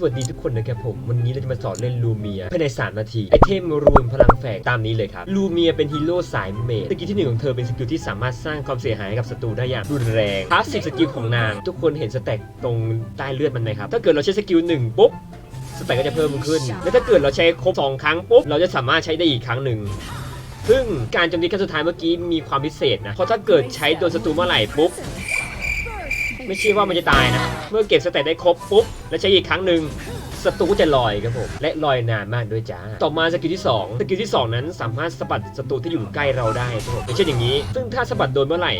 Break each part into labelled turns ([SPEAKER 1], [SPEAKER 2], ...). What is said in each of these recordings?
[SPEAKER 1] สวัสดีทุกคนนะครับผม วันนี้เราจะมาสอนเล่นลูเมียภายใน 3 นาที ไอเทมรวมพลังแฝงตามนี้เลยครับ ลูเมียเป็นฮีโร่สายเมจสกิลที่หนึ่งของเธอเป็นสกิลที่สามารถสร้างความเสียหายให้กับศัตรูได้อย่างรุนแรงพาสซีฟสกิลของนาง ทุกคนเห็นสแต็กตรงใต้เลือดมันไหมครับ ถ้าเกิดเราใช้สกิลหนึ่งปุ๊บสแต็กก็จะเพิ่มขึ้น และถ้าเกิดเราใช้ครบสองครั้งปุ๊บเราจะสามารถใช้ได้อีกครั้งหนึ่งซึ่งการโจมตีครั้งสุดท้ายเมื่อกี้มีความพิเศษนะเพราะถ้าเกิดใช้โดนศัตรูเมื่อไหร่ปุ๊บ ไม่ใช่ว่ามันจะตายนะ เมื่อเก็บสเตตได้ครบปุ๊บ แล้วใช้อีกครั้งหนึ่งศัตรูก็จะลอยครับผม และลอยนานมากด้วยจ้า ต่อมาสกิลที่ 2 สกิลที่ 2 นั้นสามารถสะบัดศัตรูที่อยู่ใกล้เราได้ครับผมอย่างเช่นอย่างนี้ ซึ่งถ้าสะบัดโดนเมื่อไหร่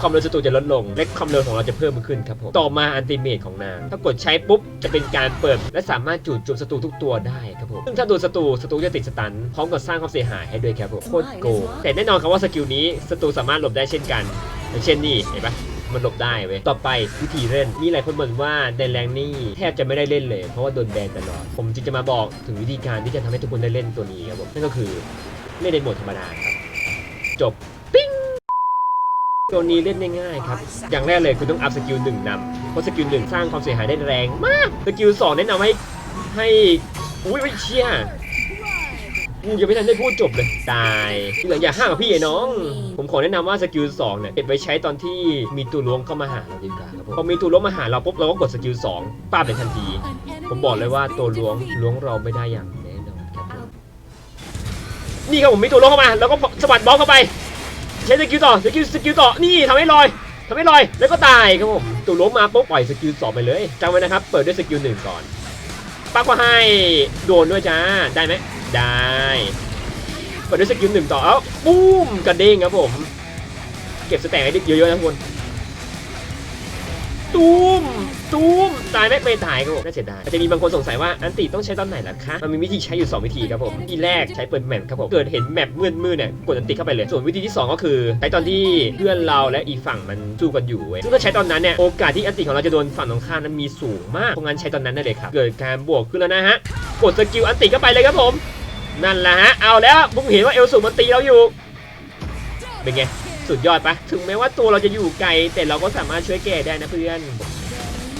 [SPEAKER 1] ความเร็วศัตรูจะลดลง และความเร็วของเราจะเพิ่มขึ้นครับผม ต่อมาอันติเมทของนาง ถ้ากดใช้ปุ๊บจะเป็นการเปิด และสามารถจูดจุดศัตรูทุกตัวได้ครับผม ซึ่งถ้าโดนศัตรูศัตรูจะติดสตันพร้อมกับสร้างความเสียหายให้ด้วยครับผม โคตรโกงแต่แน่นอนครับว่าสกิลนี้ศัตรูสามารถหลบได้เช่นกัน อย่างเช่นนี่เห็นปะ มันหลบได้เว้ย ต่อไปวิธีเล่น มีหลายคนบ่นว่าในแรงนี่แทบจะไม่ได้เล่นเลย เพราะว่าโดนแบนตลอด ผมจึงจะมาบอกถึงวิธีการที่จะทำให้ทุกคนได้เล่นตัวนี้ครับผม นั่นก็คือเล่นในโหมดธรรมดาครับ จบปิ้งตัวนี้เล่นง่ายๆครับ อย่างแรกเลยคุณต้องอัพสกิลหนึ่งนำเพราะสกิลหนึ่งสร้างความเสียหายได้แรงมาก สกิลสองแนะนำให้ให้อุ้ยไม่เชี่ย กูยังไม่ทันได้พูดจบเลยตายทีหลังอย่าห้ามกับพี่ไอ้น้อง ผมขอแนะนำว่าสกิลสองเนี่ยเก็บไว้ใช้ตอนที่มีตัวล้วงเข้ามาหาเราดีกว่าครับผมพอมีตัวล้วงมาหาเราปุ๊บเราก็กดสกิลสองป้าบเป็นทันที ผมบอกเลยว่าตัวล้วงล้วงเราไม่ได้อย่างแน่นอนครับผมนี่ครับผมมีตัวล้วงเข้ามา แล้วก็สะบัดบล็อกเข้าไป ใช้สกิลต่อสกิลสกิลต่อนี่ทำให้ลอยทำให้ลอยแล้วก็ตายครับผมตัวล้มมาปุ๊บปล่อยสกิลสองไปเลยจำไว้นะครับเปิดด้วยสกิลหนึ่งก่อน ปักก็ให้โดนด้วยจ้า ได้ไหม ได้ไปดด้วยสกิลหนึ่งต่อ เอ้าปุ้มกระเด้งครับผม เก็บสแต็กให้เยอะๆนะทุกคน ตูมตูมตายไหมไม่ตายครับผมน่าเสียดายอาจจะมีบางคนสงสัยว่าอันติต้องใช้ตอนไหนล่ะคะมันมีวิธีใช้อยู่ 2 วิธีครับผมวิธีแรกใช้เปิดแมปครับผมเกิดเห็นแมปมืดๆเนี่ยกดอันติเข้าไปเลยส่วนวิธีที่ 2 ก็คือใช้ตอนที่เพื่อนเราและอีกฝั่งมันสู้กันอยู่เว้ยซึ่งถ้าใช้ตอนนั้นเนี่ยโอกาสที่อันติของเราจะโดนฝั่งตรงข้ามนั้นมีสูงมากเพราะงั้นใช้ตอนนั้นได้เลยครับเกิดการบวกขึ้นแล้วนะฮะกดสกิลอันติเข้าไปเลยครับผมนั่นแหละฮะเอาแล้วผมเห็นว่าเอลสูมันตีเราอยู่เป็นไง สุดยอดปะถึงแม้ว่าตัวเราจะอยู่ไกล แต่เราก็สามารถช่วยแก้ได้นะเพื่อน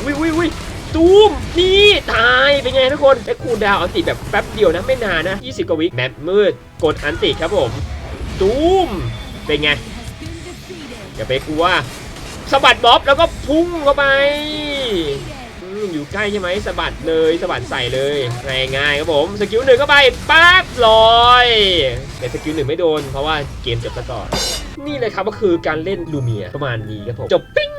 [SPEAKER 1] วิวิวิตูมนี่ตายเป็นไงทุกคนและคูลดาวน์อันติแบบแป๊บเดียวนะไม่นานนะ 20 กว่าวิแมปมืดกดอันติครับผมตูมเป็นไงอย่าไปกลัวสะบัดบ๊อบแล้วก็พุ่งเข้าไปออยู่ใกล้ใช่ไหมสะบัดเลยสะบัดใส่เลยง่ายๆครับผมสกิลหนึ่งเข้าไปปั๊บลอย แต่สกิลหนึ่งไม่โดนเพราะว่าเกมจบซะก่อน นี่เลยครับก็คือการเล่นลูเมียประมาณนี้ครับผมจบปิ้ง